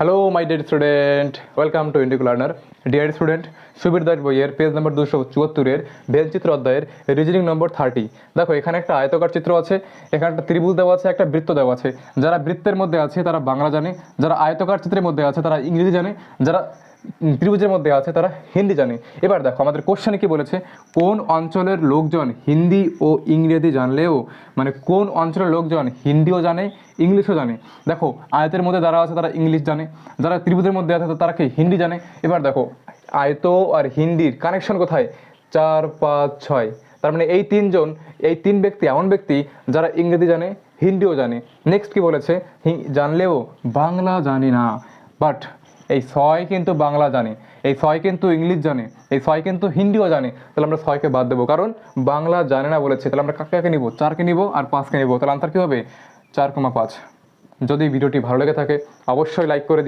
Hello my dear student welcome to Indic learner dear student Subir Das বইয়ের page নম্বর দুশো চুয়াত্তরের বেলচিত্র অধ্যায়ের reasoning নম্বর thirty দেখো, এখানে একটা আয়তকার চিত্র আছে, এখানে একটা ত্রিভুজ দেওয়া আছে, একটা বৃত্ত দেওয়া আছে। যারা বৃত্তের মধ্যে আছে, তারা বাংলা জানে, যারা আয়তকার চিত্রের মধ্যে আছে, তারা ইংরেজি জানে, যারা ত্রিভুজের মধ্যে আছে তারা হিন্দি জানে। এবার দেখো, আমাদের কোশ্চেনে কি বলেছে? কোন অঞ্চলের লোকজন হিন্দি ও ইংরেজি জানলেও মানে কোন অঞ্চলের লোকজন হিন্দিও জানে, ইংলিশও জানে? দেখো, আয়তের মধ্যে যারা আছে তারা ইংলিশ জানে, যারা ত্রিভুজের মধ্যে আছে তারা কি হিন্দি জানে? এবার দেখো, আয়ত আর হিন্দির কানেকশন কোথায়? চার, পাঁচ, ছয়। তার মানে এই তিনজন, এই তিন ব্যক্তি, এমন ব্যক্তি যারা ইংরেজি জানে, হিন্দিও জানে। নেক্সট কি বলেছে? জানলেও বাংলা জানি না। বাট এই ছয় কিন্তু বাংলা জানে, এই ছয় কিন্তু ইংলিশ জানে, এই ছয় কিন্তু হিন্দিও জানে, তাহলে আমরা ছয়কে বাদ দেবো। কারণ বাংলা জানে না বলেছে, তাহলে আমরা কাকে কাকে নিব? চারকে নিব আর পাঁচকে নিবো। তাহলে আনসার কী হবে? চার কমা পাঁচ। যদি ভিডিওটি ভালো লেগে থাকে, অবশ্যই লাইক করে।